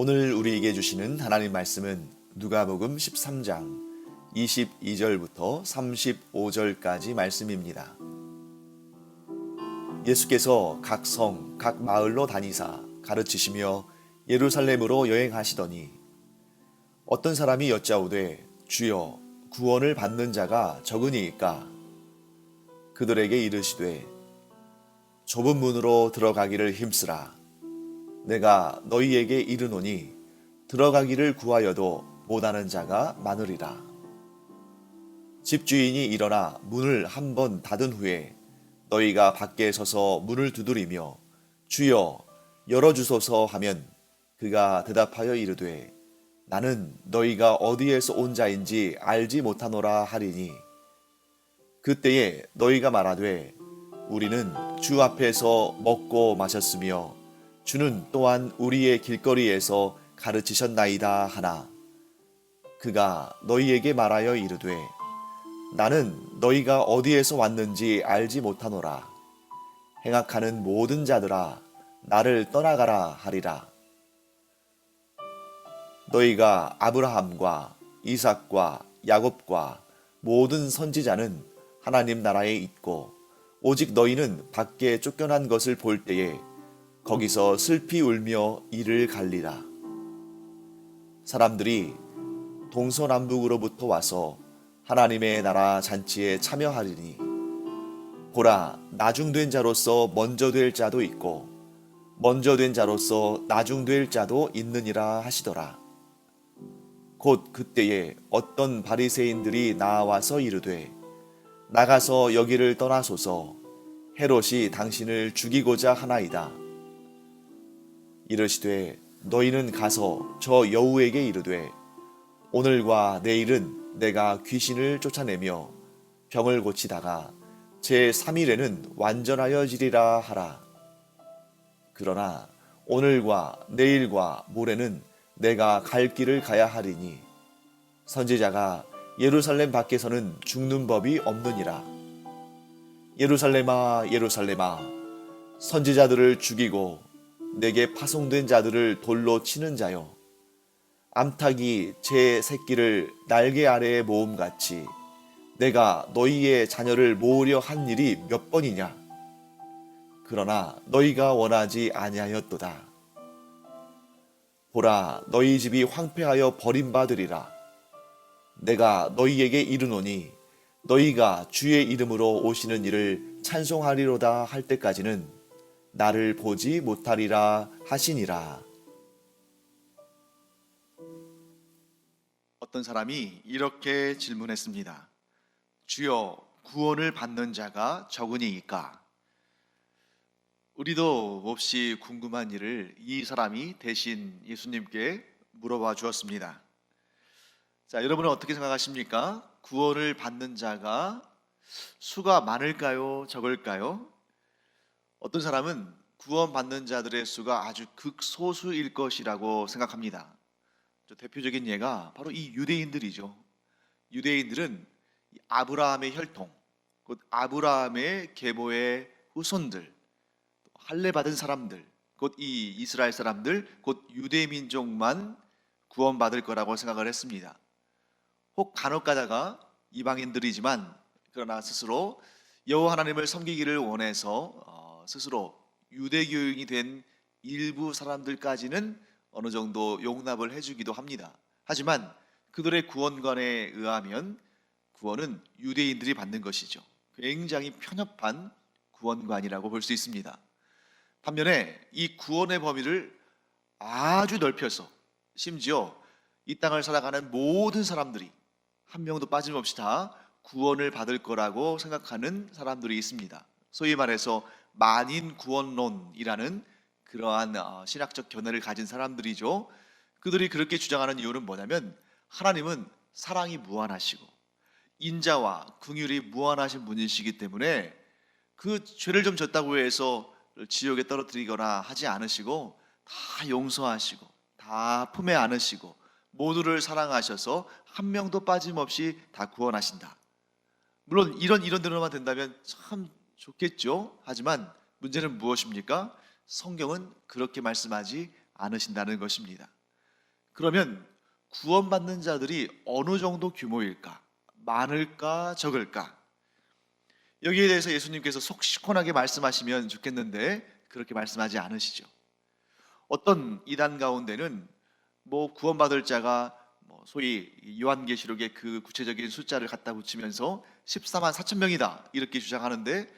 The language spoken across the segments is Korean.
오늘 우리에게 주시는 하나님 말씀은 누가복음 13장 22절부터 35절까지 말씀입니다. 예수께서 각 성, 각 마을로 다니사 가르치시며 예루살렘으로 여행하시더니 어떤 사람이 여짜오되 주여 구원을 받는 자가 적으니이까 그들에게 이르시되 좁은 문으로 들어가기를 힘쓰라 내가 너희에게 이르노니 들어가기를 구하여도 못하는 자가 많으리라. 집주인이 일어나 문을 한 번 닫은 후에 너희가 밖에 서서 문을 두드리며 주여 열어주소서 하면 그가 대답하여 이르되 나는 너희가 어디에서 온 자인지 알지 못하노라 하리니 그때에 너희가 말하되 우리는 주 앞에서 먹고 마셨으며 주는 또한 우리의 길거리에서 가르치셨나이다 하나. 그가 너희에게 말하여 이르되 나는 너희가 어디에서 왔는지 알지 못하노라. 행악하는 모든 자들아 나를 떠나가라 하리라. 너희가 아브라함과 이삭과 야곱과 모든 선지자는 하나님 나라에 있고 오직 너희는 밖에 쫓겨난 것을 볼 때에 거기서 슬피 울며 이를 갈리라. 사람들이 동서남북으로부터 와서 하나님의 나라 잔치에 참여하리니 보라 나중된 자로서 먼저 될 자도 있고 먼저 된 자로서 나중될 자도 있느니라 하시더라. 곧 그때에 어떤 바리새인들이 나와서 이르되 나가서 여기를 떠나소서. 헤롯이 당신을 죽이고자 하나이다 이르시되 너희는 가서 저 여우에게 이르되 오늘과 내일은 내가 귀신을 쫓아내며 병을 고치다가 제 3일에는 완전하여지리라 하라. 그러나 오늘과 내일과 모레는 내가 갈 길을 가야 하리니 선지자가 예루살렘 밖에서는 죽는 법이 없느니라. 예루살렘아 예루살렘아 선지자들을 죽이고 내게 파송된 자들을 돌로 치는 자여. 암탉이 제 새끼를 날개 아래에 모음같이 내가 너희의 자녀를 모으려 한 일이 몇 번이냐? 그러나 너희가 원하지 아니하였도다. 보라 너희 집이 황폐하여 버림받으리라. 내가 너희에게 이르노니 너희가 주의 이름으로 오시는 일을 찬송하리로다 할 때까지는 나를 보지 못하리라 하시니라 어떤 사람이 이렇게 질문했습니다. 주여 구원을 받는 자가 적으니이까? 우리도 몹시 궁금한 일을 이 사람이 대신 예수님께 물어봐 주었습니다. 자, 여러분은 어떻게 생각하십니까? 구원을 받는 자가 수가 많을까요? 적을까요? 어떤 사람은 구원받는 자들의 수가 아주 극소수일 것이라고 생각합니다. 저 대표적인 예가 바로 이 유대인들이죠. 유대인들은 이 아브라함의 혈통, 곧 아브라함의 계보의 후손들, 할례 받은 사람들, 곧 이 이스라엘 사람들, 곧 유대 민족만 구원받을 거라고 생각을 했습니다. 혹 간혹 가다가 이방인들이지만 그러나 스스로 여호와 하나님을 섬기기를 원해서 어, 스스로 유대교인이 된 일부 사람들까지는 어느 정도 용납을 해주기도 합니다. 하지만 그들의 구원관에 의하면 구원은 유대인들이 받는 것이죠. 굉장히 편협한 구원관이라고 볼 수 있습니다. 반면에 이 구원의 범위를 아주 넓혀서 심지어 이 땅을 살아가는 모든 사람들이 한 명도 빠짐없이 다 구원을 받을 거라고 생각하는 사람들이 있습니다. 소위 말해서 만인 구원론이라는 그러한 어, 신학적 견해를 가진 사람들이죠. 그들이 그렇게 주장하는 이유는 뭐냐면 하나님은 사랑이 무한하시고 인자와 긍휼이 무한하신 분이시기 때문에 그 죄를 좀 졌다고 해서 지옥에 떨어뜨리거나 하지 않으시고 다 용서하시고 다 품에 안으시고 모두를 사랑하셔서 한 명도 빠짐없이 다 구원하신다. 물론 이런 이론대로만 된다면 참 좋겠죠. 하지만 문제는 무엇입니까? 성경은 그렇게 말씀하지 않으신다는 것입니다. 그러면 구원받는 자들이 어느 정도 규모일까? 많을까? 적을까? 여기에 대해서 예수님께서 속 시원하게 말씀하시면 좋겠는데 그렇게 말씀하지 않으시죠. 어떤 이단 가운데는 뭐 구원받을 자가 뭐 소위 요한계시록의 그 구체적인 숫자를 갖다 붙이면서 14만 4천 명이다 이렇게 주장하는데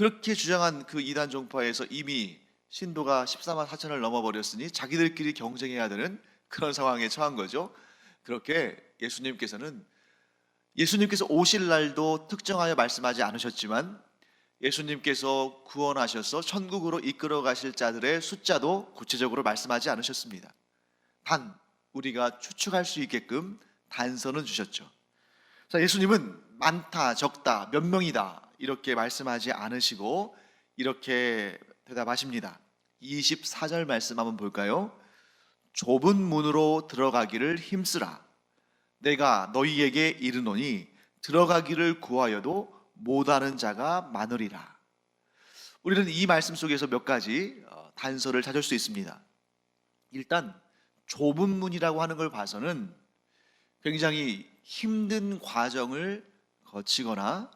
그렇게 주장한 그 이단 종파에서 이미 신도가 14만 4천을 넘어버렸으니 자기들끼리 경쟁해야 되는 그런 상황에 처한 거죠. 그렇게 예수님께서는 예수님께서 오실 날도 특정하여 말씀하지 않으셨지만 예수님께서 구원하셔서 천국으로 이끌어 가실 자들의 숫자도 구체적으로 말씀하지 않으셨습니다. 단 우리가 추측할 수 있게끔 단서는 주셨죠. 자, 예수님은 많다, 적다, 몇 명이다 이렇게 말씀하지 않으시고 이렇게 대답하십니다. 24절 말씀 한번 볼까요? 좁은 문으로 들어가기를 힘쓰라. 내가 너희에게 이르노니 들어가기를 구하여도 못하는 자가 많으리라. 우리는 이 말씀 속에서 몇 가지 어, 단서를 찾을 수 있습니다. 일단 좁은 문이라고 하는 걸 봐서는 굉장히 힘든 과정을 거치거나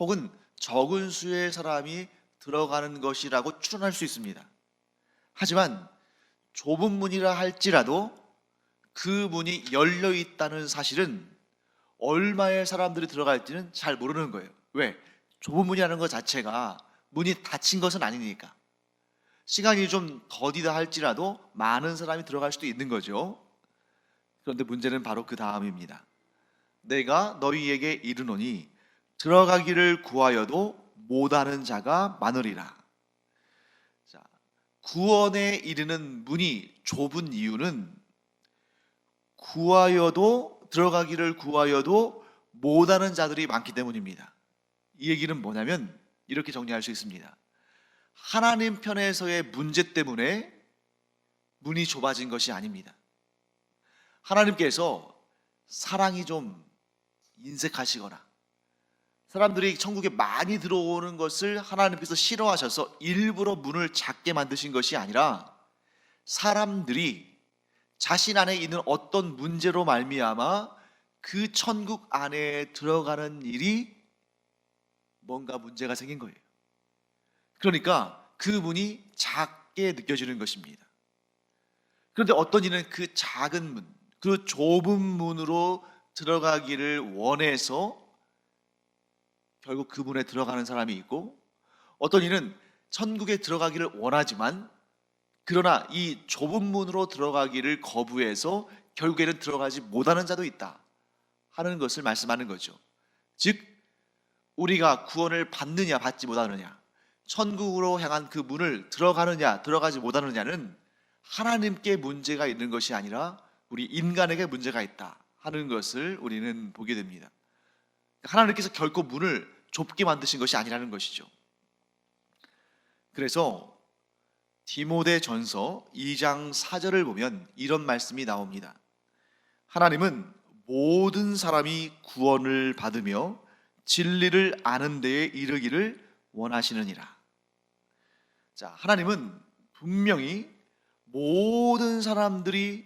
혹은 적은 수의 사람이 들어가는 것이라고 추론할 수 있습니다. 하지만 좁은 문이라 할지라도 그 문이 열려 있다는 사실은 얼마의 사람들이 들어갈지는 잘 모르는 거예요. 왜? 좁은 문이라는 것 자체가 문이 닫힌 것은 아니니까. 시간이 좀 더디다 할지라도 많은 사람이 들어갈 수도 있는 거죠. 그런데 문제는 바로 그 다음입니다. 내가 너희에게 이르노니 들어가기를 구하여도 못하는 자가 많으리라. 자, 구원에 이르는 문이 좁은 이유는 구하여도 들어가기를 구하여도 못하는 자들이 많기 때문입니다. 이 얘기는 뭐냐면 이렇게 정리할 수 있습니다. 하나님 편에서의 문제 때문에 문이 좁아진 것이 아닙니다. 하나님께서 사랑이 좀 인색하시거나 사람들이 천국에 많이 들어오는 것을 하나님께서 싫어하셔서 일부러 문을 작게 만드신 것이 아니라 사람들이 자신 안에 있는 어떤 문제로 말미암아 그 천국 안에 들어가는 일이 뭔가 문제가 생긴 거예요. 그러니까 그 문이 작게 느껴지는 것입니다. 그런데 어떤 이는 그 작은 문, 그 좁은 문으로 들어가기를 원해서 결국 그 문에 들어가는 사람이 있고 어떤 이는 천국에 들어가기를 원하지만 그러나 이 좁은 문으로 들어가기를 거부해서 결국에는 들어가지 못하는 자도 있다 하는 것을 말씀하는 거죠. 즉 우리가 구원을 받느냐 받지 못하느냐 천국으로 향한 그 문을 들어가느냐 들어가지 못하느냐는 하나님께 문제가 있는 것이 아니라 우리 인간에게 문제가 있다 하는 것을 우리는 보게 됩니다. 하나님께서 결코 문을 좁게 만드신 것이 아니라는 것이죠. 그래서 디모데 전서 2장 4절을 보면 이런 말씀이 나옵니다. 하나님은 모든 사람이 구원을 받으며 진리를 아는 데에 이르기를 원하시느니라. 자, 하나님은 분명히 모든 사람들이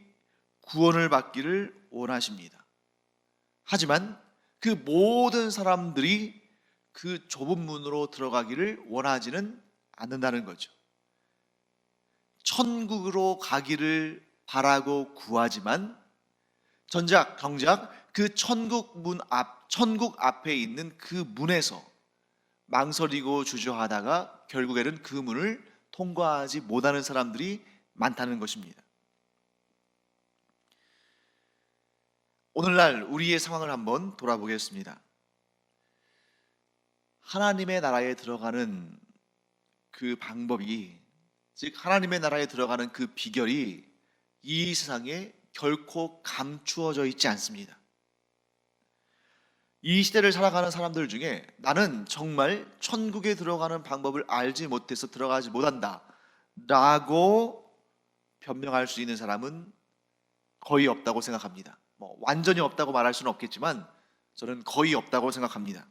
구원을 받기를 원하십니다. 하지만 그 모든 사람들이 그 좁은 문으로 들어가기를 원하지는 않는다는 거죠. 천국으로 가기를 바라고 구하지만 전작 정작 그 천국 문 앞 천국 앞에 있는 그 문에서 망설이고 주저하다가 결국에는 그 문을 통과하지 못하는 사람들이 많다는 것입니다. 오늘날 우리의 상황을 한번 돌아보겠습니다. 하나님의 나라에 들어가는 그 방법이 즉 하나님의 나라에 들어가는 그 비결이 이 세상에 결코 감추어져 있지 않습니다. 이 시대를 살아가는 사람들 중에 나는 정말 천국에 들어가는 방법을 알지 못해서 들어가지 못한다 라고 변명할 수 있는 사람은 거의 없다고 생각합니다. 뭐 완전히 없다고 말할 수는 없겠지만 저는 거의 없다고 생각합니다.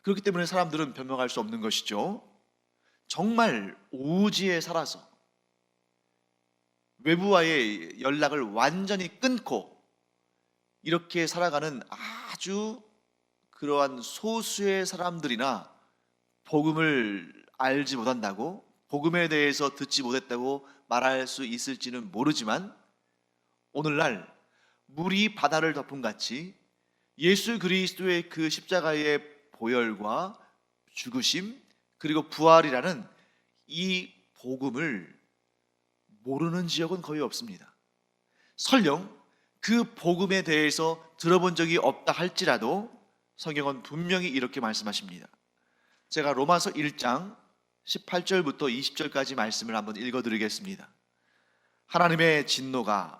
그렇기 때문에 사람들은 변명할 수 없는 것이죠. 정말 오지에 살아서 외부와의 연락을 완전히 끊고 이렇게 살아가는 아주 그러한 소수의 사람들이나 복음을 알지 못한다고 복음에 대해서 듣지 못했다고 말할 수 있을지는 모르지만 오늘날 물이 바다를 덮은 같이 예수 그리스도의 그 십자가의 보혈과 죽으심 그리고 부활이라는 이 복음을 모르는 지역은 거의 없습니다. 설령 그 복음에 대해서 들어본 적이 없다 할지라도 성경은 분명히 이렇게 말씀하십니다. 제가 로마서 1장 18절부터 20절까지 말씀을 한번 읽어 드리겠습니다. 하나님의 진노가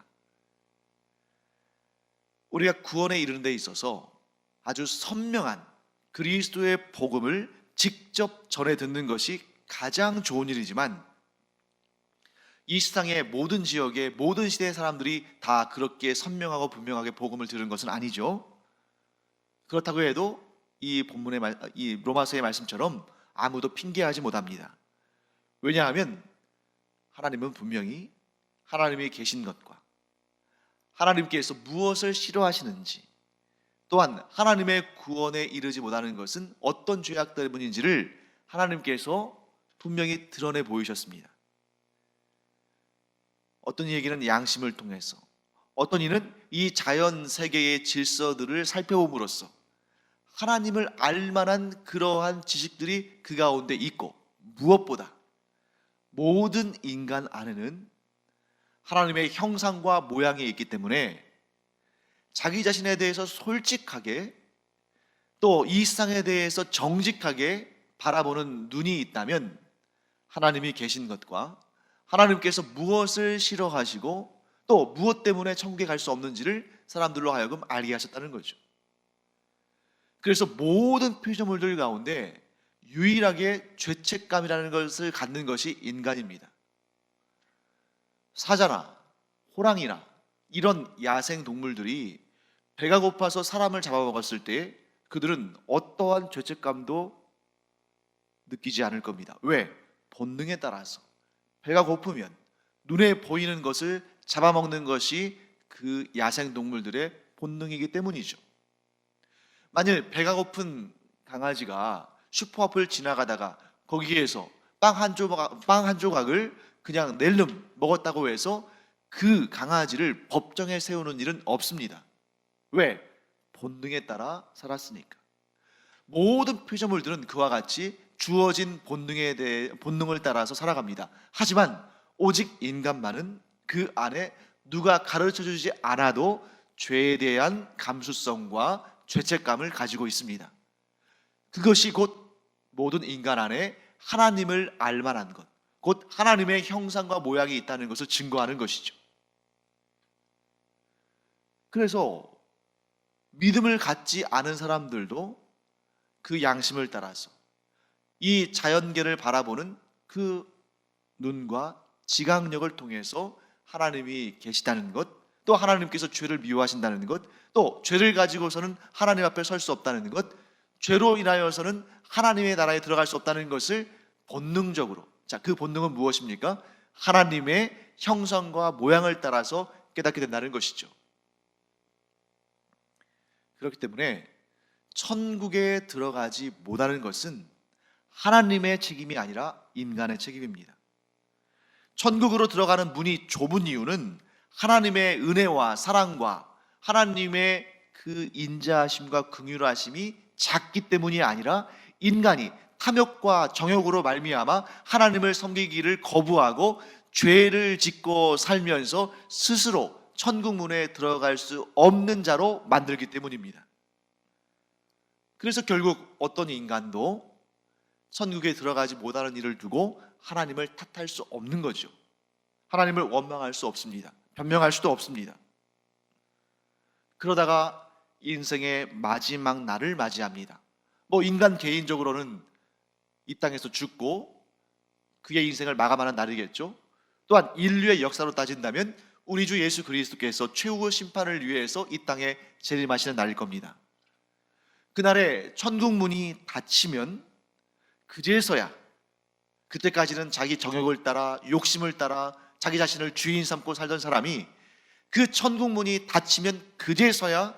우리가 구원에 이르는 데 있어서 아주 선명한 그리스도의 복음을 직접 전해 듣는 것이 가장 좋은 일이지만 이 세상의 모든 지역의 모든 시대의 사람들이 다 그렇게 선명하고 분명하게 복음을 들은 것은 아니죠. 그렇다고 해도 이 본문의 말, 이 로마서의 말씀처럼 아무도 핑계하지 못합니다. 왜냐하면 하나님은 분명히 하나님이 계신 것과 하나님께서 무엇을 싫어하시는지 또한 하나님의 구원에 이르지 못하는 것은 어떤 죄악 때문인지를 하나님께서 분명히 드러내 보이셨습니다. 어떤 얘기는 양심을 통해서, 어떤 이는 이 자연 세계의 질서들을 살펴봄으로써 하나님을 알 만한 그러한 지식들이 그 가운데 있고 무엇보다 모든 인간 안에는 하나님의 형상과 모양이 있기 때문에 자기 자신에 대해서 솔직하게 또 이 세상에 대해서 정직하게 바라보는 눈이 있다면 하나님이 계신 것과 하나님께서 무엇을 싫어하시고 또 무엇 때문에 천국에 갈 수 없는지를 사람들로 하여금 알게 하셨다는 거죠. 그래서 모든 피조물들 가운데 유일하게 죄책감이라는 것을 갖는 것이 인간입니다. 사자나 호랑이나 이런 야생 동물들이 배가 고파서 사람을 잡아먹었을 때 그들은 어떠한 죄책감도 느끼지 않을 겁니다. 왜? 본능에 따라서 배가 고프면 눈에 보이는 것을 잡아먹는 것이 그 야생 동물들의 본능이기 때문이죠. 만일 배가 고픈 강아지가 슈퍼 앞을 지나가다가 거기에서 빵 한 조각 빵 한 조각을 그냥 낼름 먹었다고 해서 그 강아지를 법정에 세우는 일은 없습니다. 왜? 본능에 따라 살았으니까. 모든 피조물들은 그와 같이 주어진 본능에 대해 본능을 따라서 살아갑니다. 하지만 오직 인간만은 그 안에 누가 가르쳐 주지 않아도 죄에 대한 감수성과 죄책감을 가지고 있습니다. 그것이 곧 모든 인간 안에 하나님을 알만한 것, 곧 하나님의 형상과 모양이 있다는 것을 증거하는 것이죠. 그래서 믿음을 갖지 않은 사람들도 그 양심을 따라서 이 자연계를 바라보는 그 눈과 지각력을 통해서 하나님이 계시다는 것, 또 하나님께서 죄를 미워하신다는 것, 또 죄를 가지고서는 하나님 앞에 설 수 없다는 것, 죄로 인하여서는 하나님의 나라에 들어갈 수 없다는 것을 본능적으로 자, 그 본능은 무엇입니까? 하나님의 형상과 모양을 따라서 깨닫게 된다는 것이죠. 그렇기 때문에 천국에 들어가지 못하는 것은 하나님의 책임이 아니라 인간의 책임입니다. 천국으로 들어가는 문이 좁은 이유는 하나님의 은혜와 사랑과 하나님의 그 인자하심과 긍휼하심이 작기 때문이 아니라 인간이 탐욕과 정욕으로 말미암아 하나님을 섬기기를 거부하고 죄를 짓고 살면서 스스로 천국 문에 들어갈 수 없는 자로 만들기 때문입니다. 그래서 결국 어떤 인간도 천국에 들어가지 못하는 일을 두고 하나님을 탓할 수 없는 거죠. 하나님을 원망할 수 없습니다. 변명할 수도 없습니다. 그러다가 인생의 마지막 날을 맞이합니다. 뭐 인간 개인적으로는 이 땅에서 죽고 그의 인생을 마감하는 날이겠죠. 또한 인류의 역사로 따진다면 우리 주 예수 그리스도께서 최후의 심판을 위해서 이 땅에 재림하시는 날일 겁니다. 그날에 천국 문이 닫히면 그제서야 그때까지는 자기 정욕을 따라 욕심을 따라 자기 자신을 주인 삼고 살던 사람이 그 천국 문이 닫히면 그제서야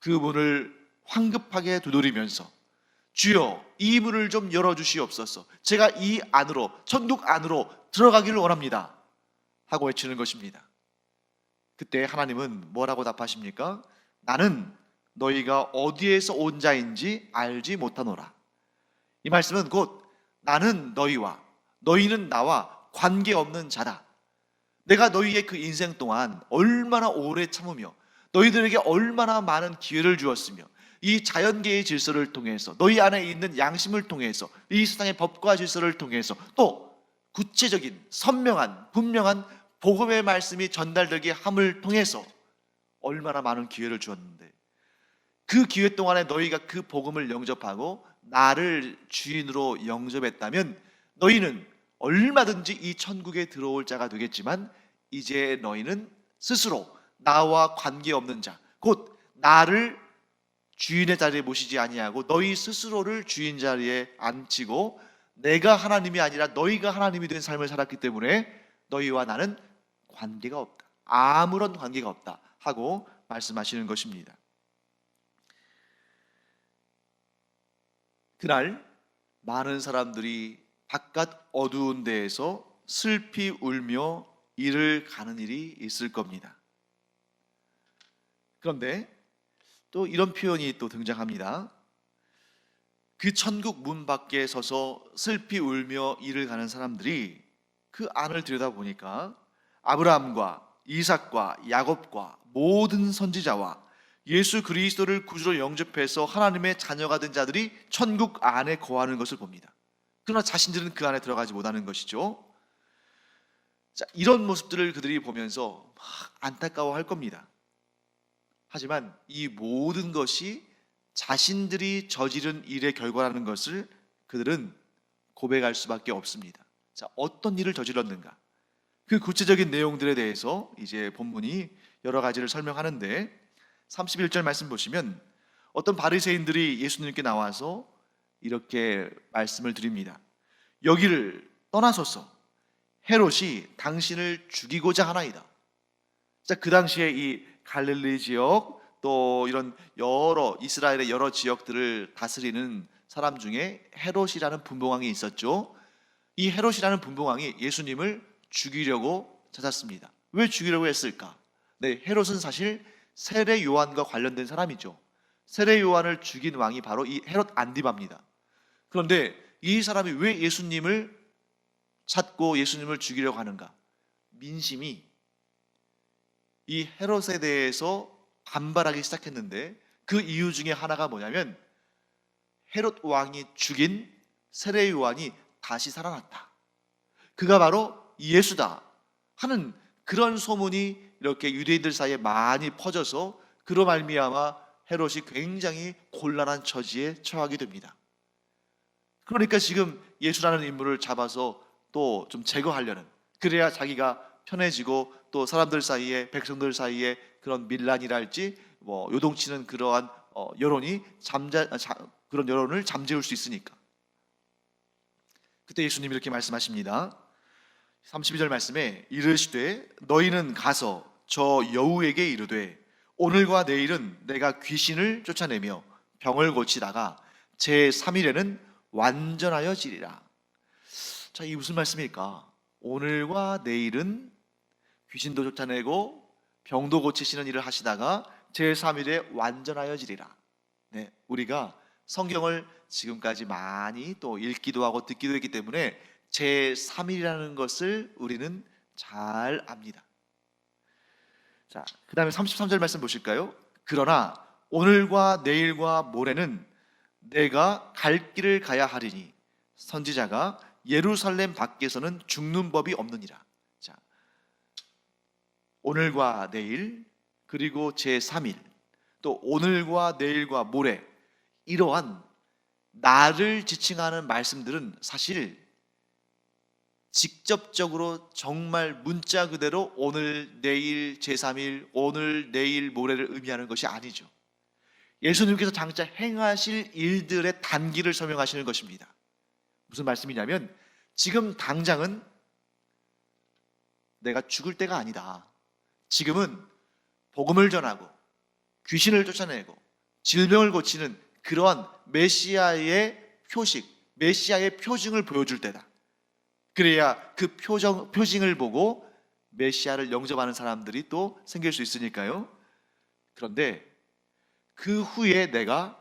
그 문을 황급하게 두드리면서 주여 이 문을 좀 열어 주시옵소서. 제가 이 안으로 천국 안으로 들어가기를 원합니다. 하고 외치는 것입니다. 그때 하나님은 뭐라고 답하십니까? 나는 너희가 어디에서 온 자인지 알지 못하노라. 이 말씀은 곧 나는 너희와 너희는 나와 관계없는 자다. 내가 너희의 그 인생 동안 얼마나 오래 참으며 너희들에게 얼마나 많은 기회를 주었으며 이 자연계의 질서를 통해서 너희 안에 있는 양심을 통해서 이 세상의 법과 질서를 통해서 또 구체적인 선명한 분명한 복음의 말씀이 전달되게 함을 통해서 얼마나 많은 기회를 주었는데 그 기회 동안에 너희가 그 복음을 영접하고 나를 주인으로 영접했다면 너희는 얼마든지 이 천국에 들어올 자가 되겠지만 이제 너희는 스스로 나와 관계없는 자, 곧 나를 주인의 자리에 모시지 아니하고 너희 스스로를 주인 자리에 앉히고 내가 하나님이 아니라 너희가 하나님이 된 삶을 살았기 때문에 너희와 나는 관계가 없다. 아무런 관계가 없다 하고 말씀하시는 것입니다. 그날 많은 사람들이 바깥 어두운 데에서 슬피 울며 일을 가는 일이 있을 겁니다. 그런데 또 이런 표현이 또 등장합니다. 그 천국 문 밖에 서서 슬피 울며 일을 가는 사람들이 그 안을 들여다보니까 아브라함과 이삭과 야곱과 모든 선지자와 예수 그리스도를 구주로 영접해서 하나님의 자녀가 된 자들이 천국 안에 거하는 것을 봅니다. 그러나 자신들은 그 안에 들어가지 못하는 것이죠. 자, 이런 모습들을 그들이 보면서 막 안타까워할 겁니다. 하지만 이 모든 것이 자신들이 저지른 일의 결과라는 것을 그들은 고백할 수밖에 없습니다. 자, 어떤 일을 저질렀는가? 그 구체적인 내용들에 대해서 이제 본문이 여러 가지를 설명하는데 31절 말씀 보시면 어떤 바리새인들이 예수님께 나와서 이렇게 말씀을 드립니다. 여기를 떠나소서 헤롯이 당신을 죽이고자 하나이다. 자, 그 당시에 이 갈릴리 지역 또 이런 여러 이스라엘의 여러 지역들을 다스리는 사람 중에 헤롯이라는 분봉왕이 있었죠. 이 헤롯이라는 분봉왕이 예수님을 죽이려고 찾았습니다. 왜 죽이려고 했을까? 네, 헤롯은 사실 세례 요한과 관련된 사람이죠. 세례 요한을 죽인 왕이 바로 이 헤롯 안디바입니다. 그런데 이 사람이 왜 예수님을 찾고 예수님을 죽이려고 하는가? 민심이 이 헤롯에 대해서 반발하기 시작했는데 그 이유 중에 하나가 뭐냐면 헤롯 왕이 죽인 세례 요한이 다시 살아났다. 그가 바로 예수다 하는 그런 소문이 이렇게 유대인들 사이에 많이 퍼져서 그로 말미암아 헤롯이 굉장히 곤란한 처지에 처하게 됩니다. 그러니까 지금 예수라는 인물을 잡아서 또 좀 제거하려는 그래야 자기가 편해지고 또 사람들 사이에 백성들 사이에 그런 밀란이랄지 뭐 요동치는 그러한 어, 여론이 잠자 아, 자, 그런 여론을 잠재울 수 있으니까. 그때 예수님이 이렇게 말씀하십니다. 32절 말씀에 이르시되 너희는 가서 저 여우에게 이르되 오늘과 내일은 내가 귀신을 쫓아내며 병을 고치다가 제 3일에는 완전하여 지리라. 자, 이 무슨 말씀일까? 오늘과 내일은 귀신도 쫓아내고 병도 고치시는 일을 하시다가 제 3일에 완전하여 지리라. 네, 우리가 성경을 지금까지 많이 또 읽기도 하고 듣기도 했기 때문에 제 3일이라는 것을 우리는 잘 압니다. 자, 그 다음에 33절 말씀 보실까요? 그러나 오늘과 내일과 모레는 내가 갈 길을 가야 하리니 선지자가 예루살렘 밖에서는 죽는 법이 없느니라. 자, 오늘과 내일 그리고 제 3일 또 오늘과 내일과 모레 이러한 나를 지칭하는 말씀들은 사실 직접적으로 정말 문자 그대로 오늘, 내일, 제3일, 오늘, 내일, 모레를 의미하는 것이 아니죠. 예수님께서 장차 행하실 일들의 단기를 설명하시는 것입니다. 무슨 말씀이냐면 지금 당장은 내가 죽을 때가 아니다. 지금은 복음을 전하고 귀신을 쫓아내고 질병을 고치는 그러한 메시아의 표식, 메시아의 표징을 보여줄 때다. 그래야 그 표정, 표징을 보고 메시아를 영접하는 사람들이 또 생길 수 있으니까요. 그런데 그 후에 내가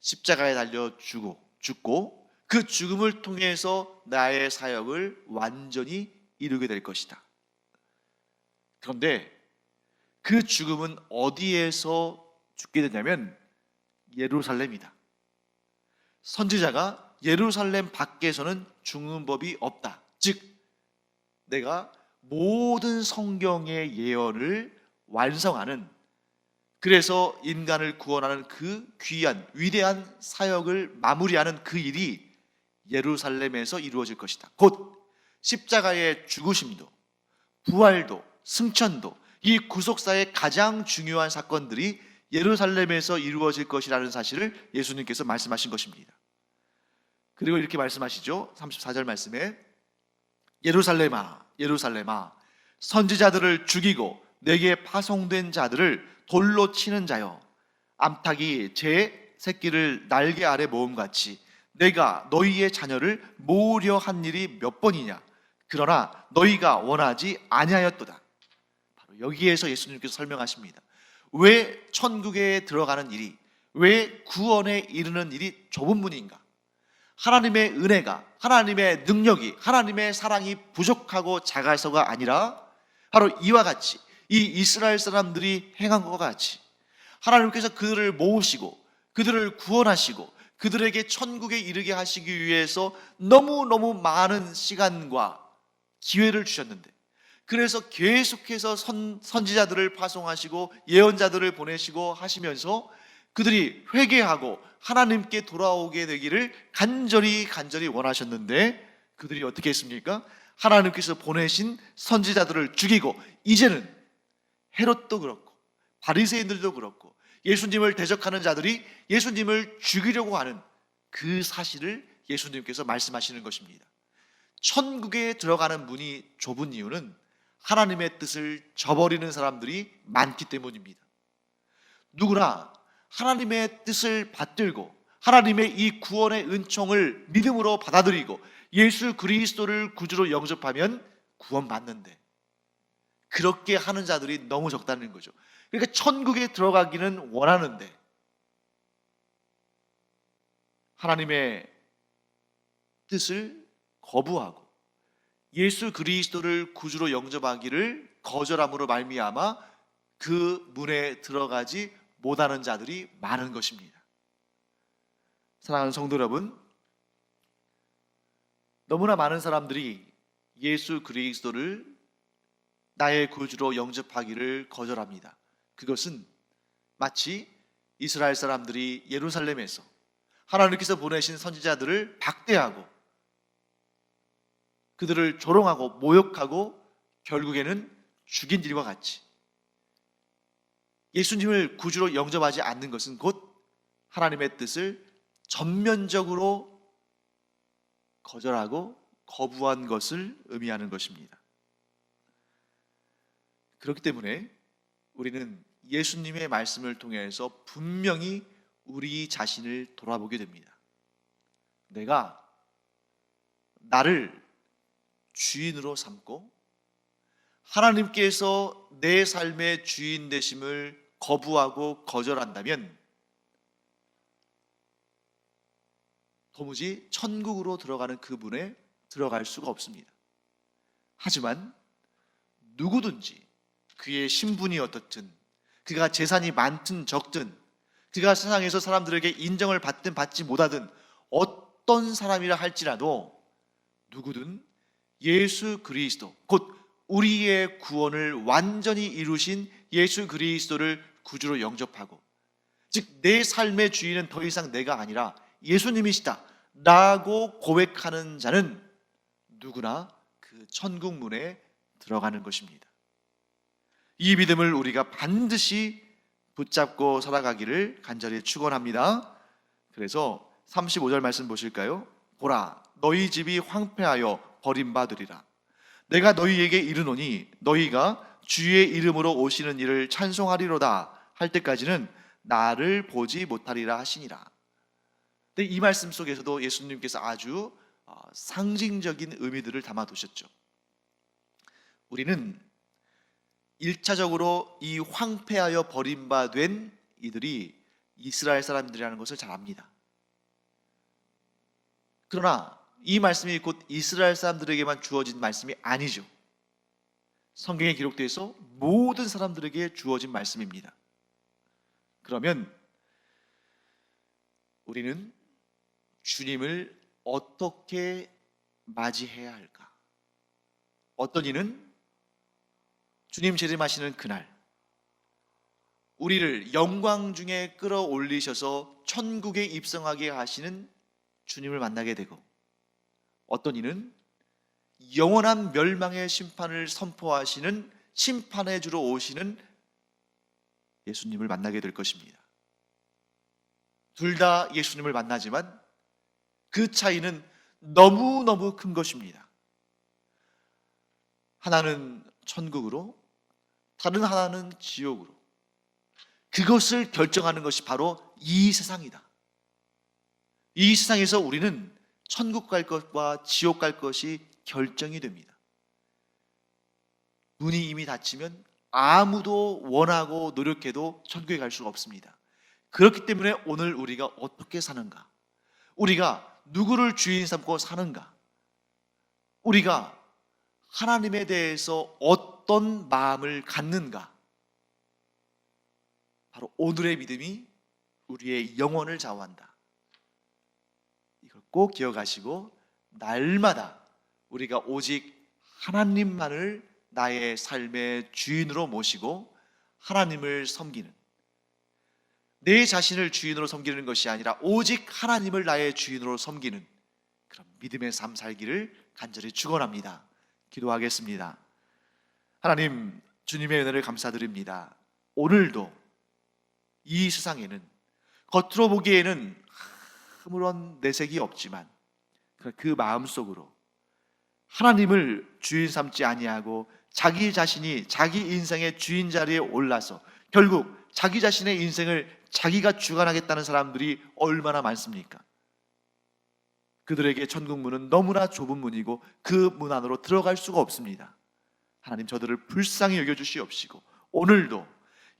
십자가에 달려 죽고, 죽고 그 죽음을 통해서 나의 사역을 완전히 이루게 될 것이다. 그런데 그 죽음은 어디에서 죽게 되냐면 예루살렘이다. 선지자가 예루살렘 밖에서는 죽는 법이 없다. 즉, 내가 모든 성경의 예언을 완성하는 그래서 인간을 구원하는 그 귀한 위대한 사역을 마무리하는 그 일이 예루살렘에서 이루어질 것이다. 곧 십자가의 죽으심도 부활도 승천도 이 구속사의 가장 중요한 사건들이 예루살렘에서 이루어질 것이라는 사실을 예수님께서 말씀하신 것입니다. 그리고 이렇게 말씀하시죠. 34절 말씀에 예루살렘아 예루살렘아 선지자들을 죽이고 내게 파송된 자들을 돌로 치는 자여 암탉이 제 새끼를 날개 아래 모음같이 내가 너희의 자녀를 모으려 한 일이 몇 번이냐 그러나 너희가 원하지 아니하였도다 여기에서 예수님께서 설명하십니다. 왜 천국에 들어가는 일이 왜 구원에 이르는 일이 좁은 문인가? 하나님의 은혜가 하나님의 능력이 하나님의 사랑이 부족하고 작아서가 아니라 바로 이와 같이 이 이스라엘 사람들이 행한 것과 같이 하나님께서 그들을 모으시고 그들을 구원하시고 그들에게 천국에 이르게 하시기 위해서 너무너무 많은 시간과 기회를 주셨는데 그래서 계속해서 선, 선지자들을 파송하시고 예언자들을 보내시고 하시면서 그들이 회개하고 하나님께 돌아오게 되기를 간절히 간절히 원하셨는데 그들이 어떻게 했습니까? 하나님께서 보내신 선지자들을 죽이고 이제는 헤롯도 그렇고 바리새인들도 그렇고 예수님을 대적하는 자들이 예수님을 죽이려고 하는 그 사실을 예수님께서 말씀하시는 것입니다. 천국에 들어가는 문이 좁은 이유는 하나님의 뜻을 저버리는 사람들이 많기 때문입니다. 누구나 하나님의 뜻을 받들고 하나님의 이 구원의 은총을 믿음으로 받아들이고 예수 그리스도를 구주로 영접하면 구원받는데 그렇게 하는 자들이 너무 적다는 거죠. 그러니까 천국에 들어가기는 원하는데 하나님의 뜻을 거부하고 예수 그리스도를 구주로 영접하기를 거절함으로 말미암아 그 문에 들어가지 못하는 자들이 많은 것입니다. 사랑하는 성도 여러분, 너무나 많은 사람들이 예수 그리스도를 나의 구주로 영접하기를 거절합니다. 그것은 마치 이스라엘 사람들이 예루살렘에서 하나님께서 보내신 선지자들을 박대하고 그들을 조롱하고 모욕하고 결국에는 죽인 일과 같이 예수님을 구주로 영접하지 않는 것은 곧 하나님의 뜻을 전면적으로 거절하고 거부한 것을 의미하는 것입니다. 그렇기 때문에 우리는 예수님의 말씀을 통해서 분명히 우리 자신을 돌아보게 됩니다. 내가 나를 주인으로 삼고 하나님께서 내 삶의 주인 되심을 거부하고 거절한다면 도무지 천국으로 들어가는 그 문에 들어갈 수가 없습니다. 하지만 누구든지 그의 신분이 어떻든 그가 재산이 많든 적든 그가 세상에서 사람들에게 인정을 받든 받지 못하든 어떤 사람이라 할지라도 누구든 예수 그리스도 곧 우리의 구원을 완전히 이루신 예수 그리스도를 구주로 영접하고 즉 내 삶의 주인은 더 이상 내가 아니라 예수님이시다 라고 고백하는 자는 누구나 그 천국 문에 들어가는 것입니다. 이 믿음을 우리가 반드시 붙잡고 살아가기를 간절히 축원합니다. 그래서 35절 말씀 보실까요? 보라 너희 집이 황폐하여 버림받으리라. 내가 너희에게 이르노니 너희가 주의 이름으로 오시는 일을 찬송하리로다 할 때까지는 나를 보지 못하리라 하시니라. 이 말씀 속에서도 예수님께서 아주 어, 상징적인 의미들을 담아 두셨죠. 우리는 일차적으로 이 황폐하여 버림받은 이들이 이스라엘 사람들이라는 것을 잘 압니다. 그러나 이 말씀이 곧 이스라엘 사람들에게만 주어진 말씀이 아니죠. 성경에 기록돼서 모든 사람들에게 주어진 말씀입니다. 그러면 우리는 주님을 어떻게 맞이해야 할까? 어떤 이는 주님 재림하시는 그날 우리를 영광 중에 끌어올리셔서 천국에 입성하게 하시는 주님을 만나게 되고 어떤 이는 영원한 멸망의 심판을 선포하시는 심판해 주러 오시는 예수님을 만나게 될 것입니다. 둘 다 예수님을 만나지만 그 차이는 너무너무 큰 것입니다. 하나는 천국으로, 다른 하나는 지옥으로. 그것을 결정하는 것이 바로 이 세상이다. 이 세상에서 우리는 천국 갈 것과 지옥 갈 것이 결정이 됩니다. 눈이 이미 닫히면 아무도 원하고 노력해도 천국에 갈 수가 없습니다. 그렇기 때문에 오늘 우리가 어떻게 사는가? 우리가 누구를 주인 삼고 사는가? 우리가 하나님에 대해서 어떤 마음을 갖는가? 바로 오늘의 믿음이 우리의 영혼을 좌우한다. 꼭 기억하시고 날마다 우리가 오직 하나님만을 나의 삶의 주인으로 모시고 하나님을 섬기는 내 자신을 주인으로 섬기는 것이 아니라 오직 하나님을 나의 주인으로 섬기는 그런 믿음의 삶 살기를 간절히 축원합니다. 기도하겠습니다. 하나님 주님의 은혜를 감사드립니다. 오늘도 이 세상에는 겉으로 보기에는 아무런 내색이 없지만 그 마음 속으로 하나님을 주인 삼지 아니하고 자기 자신이 자기 인생의 주인 자리에 올라서 결국 자기 자신의 인생을 자기가 주관하겠다는 사람들이 얼마나 많습니까? 그들에게 천국 문은 너무나 좁은 문이고 그 문 안으로 들어갈 수가 없습니다. 하나님 저들을 불쌍히 여겨 주시옵시고 오늘도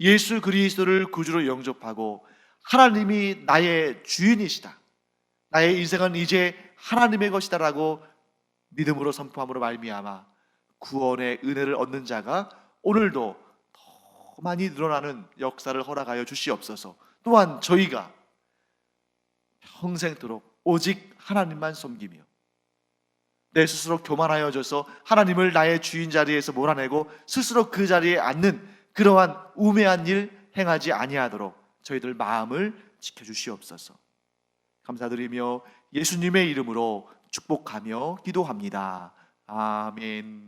예수 그리스도를 구주로 영접하고 하나님이 나의 주인이시다. 나의 인생은 이제 하나님의 것이다라고 믿음으로 선포함으로 말미암아 구원의 은혜를 얻는 자가 오늘도 더 많이 늘어나는 역사를 허락하여 주시옵소서. 또한 저희가 평생토록 오직 하나님만 섬기며 내 스스로 교만하여져서 하나님을 나의 주인 자리에서 몰아내고 스스로 그 자리에 앉는 그러한 우매한 일 행하지 아니하도록 저희들 마음을 지켜 주시옵소서. 감사드리며 예수님의 이름으로 축복하며 기도합니다. 아멘.